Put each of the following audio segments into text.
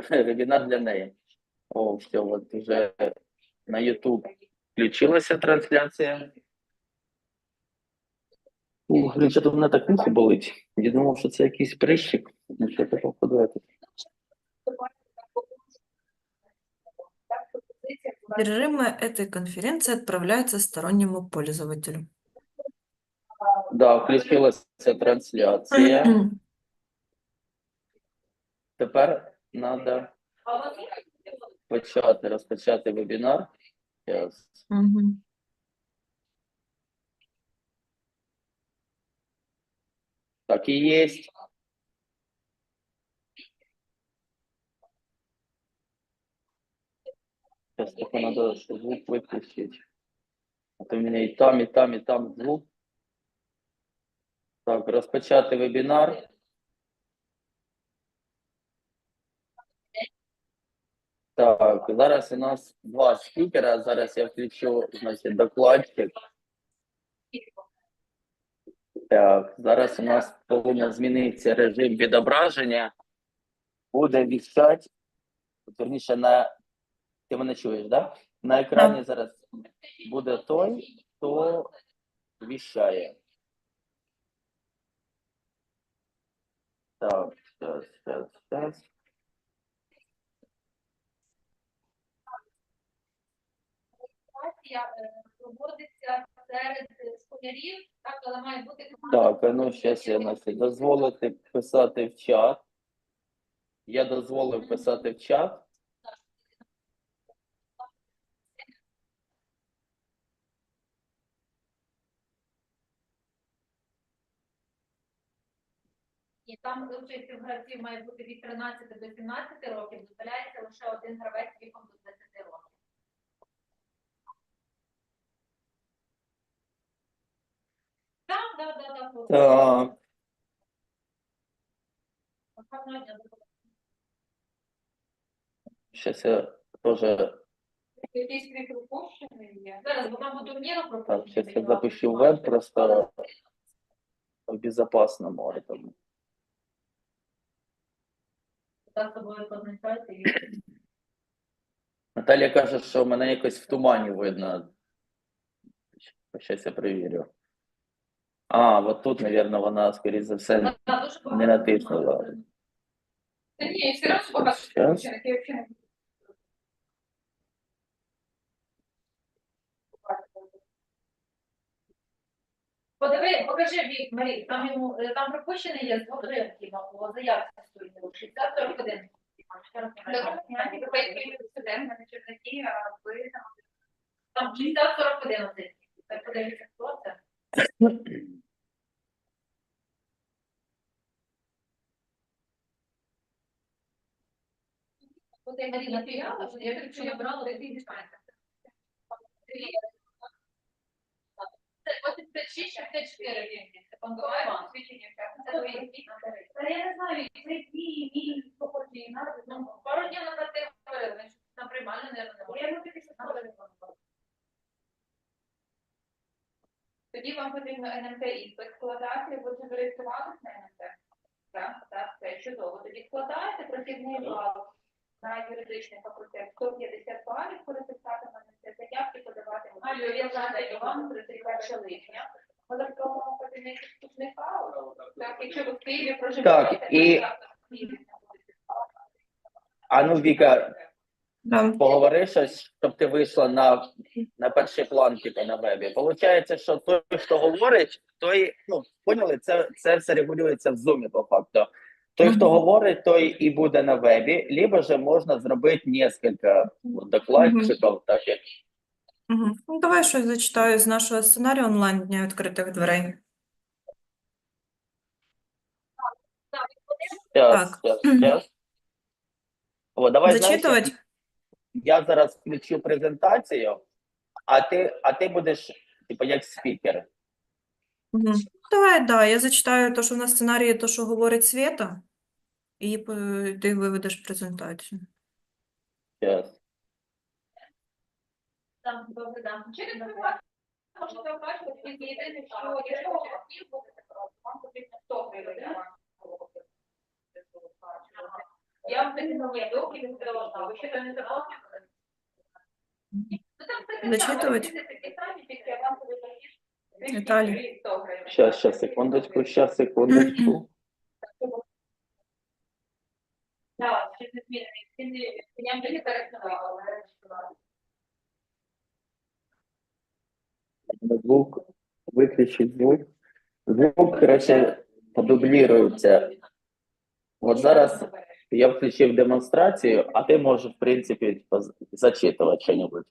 що вебінар для неї. О, все, от вже на YouTube включилася трансляція. Ух, що в мене так вухо болить. Я думав, що це якийсь прищик. Ну, що таке подивити? Содержимое этой конференции отправляется стороннему пользователю. Да, включилася трансляція. Тепер треба почати розпочати вебінар. Зараз. Мгм. Так і є. Сейчас только надо звук выключить. А то у меня и там, и там, и там звук. Так, розпочати вебінар. Так, зараз у нас два спікера. Зараз я включу, значить, докладчик. Так, зараз у нас повинен змінитися режим відображення. Буде вісять, верніше на. Ти мене чуєш, да? На екрані зараз буде той, хто віщає. Так, зараз, зараз, зараз. Комунікація е, проводиться серед школярів, так, але має бути Так, ну зараз я Насі, дозволити писати в чат. Я дозволив писати в чат. І там участь гравців має бути від 13 до 17 років, дозволяється лише один гравець віком до 20 років. Так, так, так, так. Дня. Зараз я теж Якийсь мікропущений є. Зараз, бо там Так, сейчас я запущу веб просто в безопасному этом. Так, з тобою позначайте. і- Наталя каже, що мене якось в тумані видно. Зараз я перевірю. А, от тут, мабуть, вона, скоріше за все, не натиснула. Та ні, все одно багато включених, я взагалі не Подиви, покажи вік, Марі, там йому е, там пропущений є з годинки, по заявці стоїть 60-41. Там 60-41 один. Так подивіться, хто це. От я Маріна, ти я, я так, я брала, ти дістанься. Це 86, 64 гривні. Це панкова Іван, свідчення. Це твої дні. Та я не знаю, це дні, мій, поході, ну, пару днів назад ти говорила, він на приймальне, не не може. Я не тільки Тоді вам потрібно НМТ іспит складати, ви вже зареєструвалися на НМТ? Так, так, це чудово. Тоді складаєте прохідний бал на юридичний факультет 150 балів, коли писати на НМТ заявки подавати. Задаю вам 31 липня. В електронному кабінеті вступника, так, якщо ви в Києві проживаєте, Так, і-. А ну, Віка, Да. поговори щось, щоб ти вийшла на, на перший план, типу, на вебі. Получається, що той, хто говорить, той, ну, поняли, це, це все регулюється в зумі, по факту. Той, хто говорить, той і буде на вебі, либо же можна зробити кілька докладчиків, так як. Ну, давай щось зачитаю з нашого сценарію онлайн Дня відкритих дверей. Сейчас, Так. сейчас, сейчас. О, давай, знаєш, я зараз включу презентацію, а ти, а ти будеш, типу, як спікер. Мгм. Давай, да, я зачитаю те, що на сценарії, то, що говорить Света, і е, ти виведеш презентацію. Сейчас. Так, добре, да. Через приват можете оплачувати тільки єдине, що якщо ви через буде вам потрібно 100 гривень. Я вам таки новий доклад не сказала, ви ще там не давали? Ну, там все саме, Зачитувати? такі самі, тільки авансовий платіж Віталій. 200 гривень. Щас, щас, секундочку, щас, секундочку. Так, ще не не- Я мені пересувала, але. Звук, виключить звук. Звук, коротше, подублірується. От зараз я включив демонстрацію, а ти можеш, в принципі, зачитувати щось.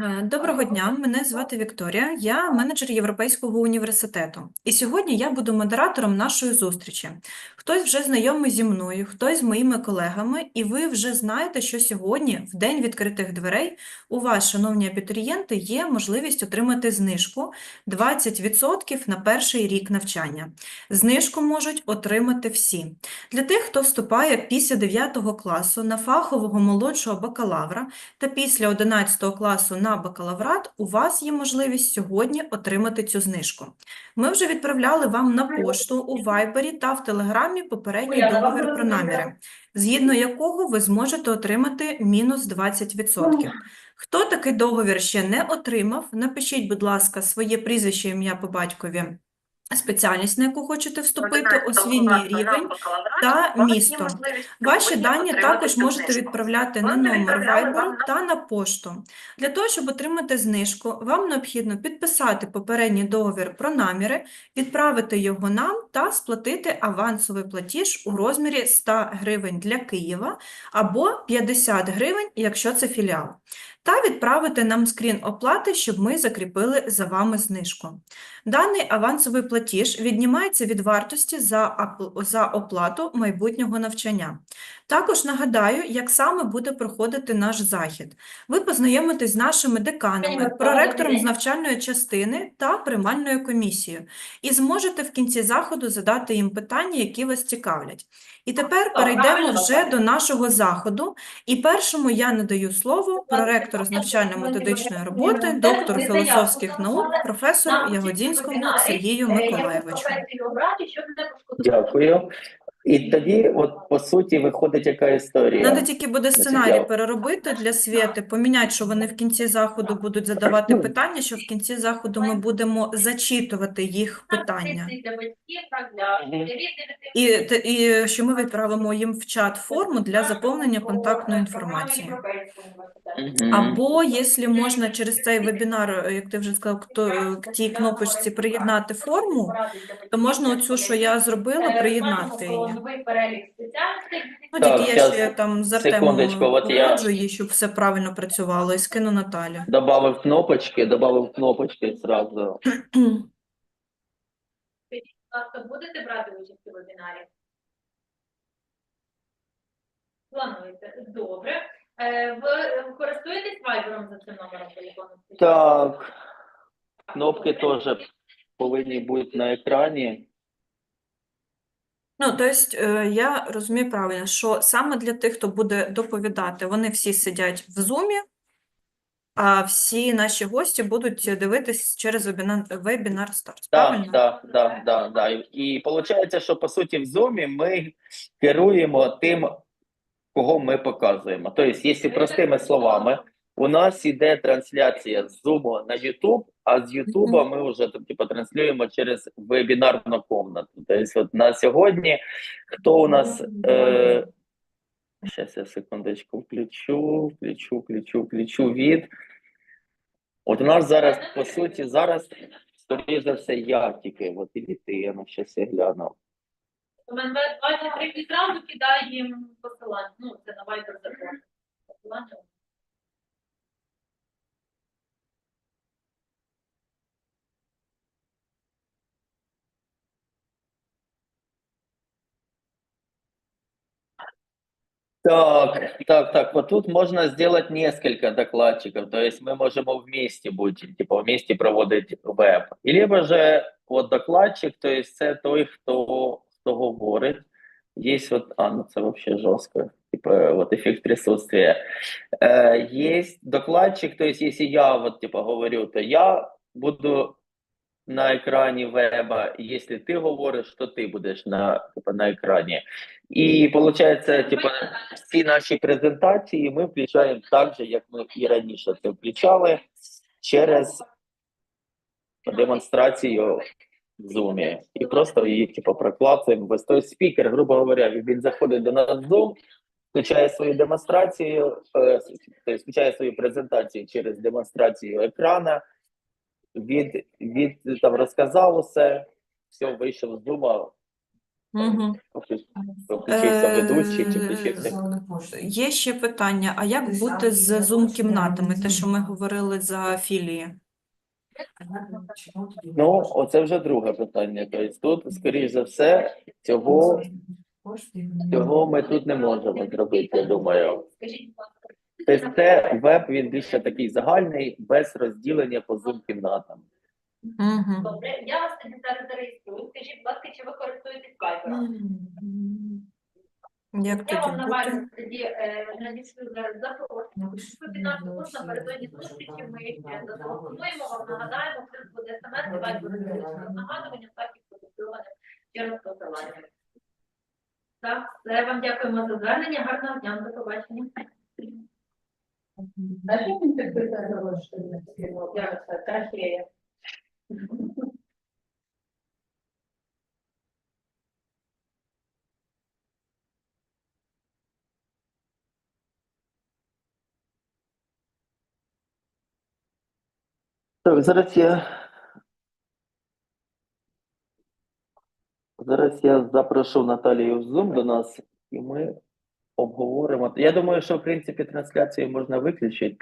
Е, Доброго дня, мене звати Вікторія, я менеджер Європейського університету. І сьогодні я буду модератором нашої зустрічі. Хтось вже знайомий зі мною, хтось з моїми колегами, і ви вже знаєте, що сьогодні, в день відкритих дверей, у вас, шановні абітурієнти, є можливість отримати знижку 20% на перший рік навчання. Знижку можуть отримати всі. Для тих, хто вступає після 9 класу на фахового молодшого бакалавра, та після 11 класу на бакалаврат у вас є можливість сьогодні отримати цю знижку. Ми вже відправляли вам на пошту у Вайбері та в Телеграмі попередній договір про наміри, згідно якого ви зможете отримати мінус 20%. Хто такий договір ще не отримав, напишіть, будь ласка, своє прізвище, ім'я по батькові, спеціальність, на яку хочете вступити, освітній рівень та місто. Ваші дані також можете відправляти на номер Viber та на пошту. Для того, щоб отримати знижку, вам необхідно підписати попередній договір про наміри, відправити його нам та сплатити авансовий платіж у розмірі 100 гривень для Києва або 50 гривень, якщо це філіал, та відправити нам скрін оплати, щоб ми закріпили за вами знижку. Даний авансовий платіж віднімається від вартості за, оплату майбутнього навчання. Також нагадаю, як саме буде проходити наш захід. Ви познайомитесь з нашими деканами, проректором з навчальної частини та приймальною комісією і зможете в кінці заходу задати їм питання, які вас цікавлять. І тепер перейдемо вже до нашого заходу. І першому я надаю слово проректору з навчально-методичної роботи, доктору філософських наук, професору Ягодінському Сергію Миколаєвичу. Дякую. І тоді, от по суті, виходить яка історія. Надо тільки буде сценарій переробити для Свєти, поміняти, що вони в кінці заходу будуть задавати питання, що в кінці заходу ми будемо зачитувати їх питання. І, і що ми відправимо їм в чат форму для заповнення контактної інформації. Або, якщо можна через цей вебінар, як ти вже сказав, к к тій кнопочці приєднати форму, то можна оцю, що я зробила, приєднати її. Ну, Так, тільки я щас, ще там з секундочку, от я- погоджу її, щоб все правильно працювало, і скину Наталі. Добавив кнопочки, добавив кнопочки зразу. Будете брати участь у вебінарі? Плануєте? Добре. Е, Ви е, користуєтесь вайбером за цим номером телефону? Так, кнопки теж повинні бути на екрані. Ну, тобто, я розумію правильно, що саме для тих, хто буде доповідати, вони всі сидять в Zoom, а всі наші гості будуть дивитись через вебінар, вебінар старт. Так, Правильно? так, так, так, так. І виходить, що по суті в Zoom ми керуємо тим, кого ми показуємо. Тобто, якщо простими словами, у нас іде трансляція з Zoom на YouTube, а з YouTube ми вже типу, транслюємо через вебінарну комнату. Тобто, от на сьогодні, хто у нас. Е... Зараз я секундочку включу, включу, включу, включу від. От у нас зараз, по суті, зараз, скоріше за все, я тільки, от і ти, я на щось я гляну. У мене 23 відразу кидає їм посилання. Ну, це на вайбер закон. Посилання. Так, так, так, вот тут можно сделать несколько докладчиков, то есть мы можем вместе быть, типа вместе проводить веб. І либо же от докладчик, то есть це той, хто, хто говорить. Есть вот, а, ну це вообще жестко, типа вот эффект присутствия. Э, есть докладчик, то есть если я вот типа говорю, то я буду на екрані веба. Якщо ти говориш, то ти будеш на, типу, на екрані. І виходить, типу, всі наші презентації ми включаємо так же, як ми і раніше це включали через демонстрацію в Zoom. І просто її типу, проклацуємо. Ось той спікер, грубо говоря, він заходить до нас в Zoom, включає свою демонстрацію, е, тобто включає свою презентацію через демонстрацію екрана. Від, від там розказав усе, все, вийшов з Zoom, Угу. включився ведучий чи Е, включився. Є ще питання, а як бути з Zoom-кімнатами, те, що ми говорили за афілії? Ну, оце вже друге питання. Тобто тут, скоріш за все, цього, цього ми тут не можемо зробити, я думаю. Тобто це веб, він більше такий загальний, без розділення по зум-кімнатам. Добре, я вас тоді зараз зареєструю. Скажіть, будь ласка, чи ви користуєтесь вайбером? Як Я вам на тоді е, надішлю зараз запрошення. Ви під нашу курс напередодні зустрічі ми ще зателефонуємо вам, нагадаємо, це буде смс, вайбер з нагадуванням, так і продиктоване через посилання. Так, все, вам дякуємо за звернення, гарного дня, до побачення. Дякую. Так, зараз я. Зараз я запрошу Наталію в Zoom до нас, і ми обговоримо. Я думаю, що в принципі трансляцію можна виключити.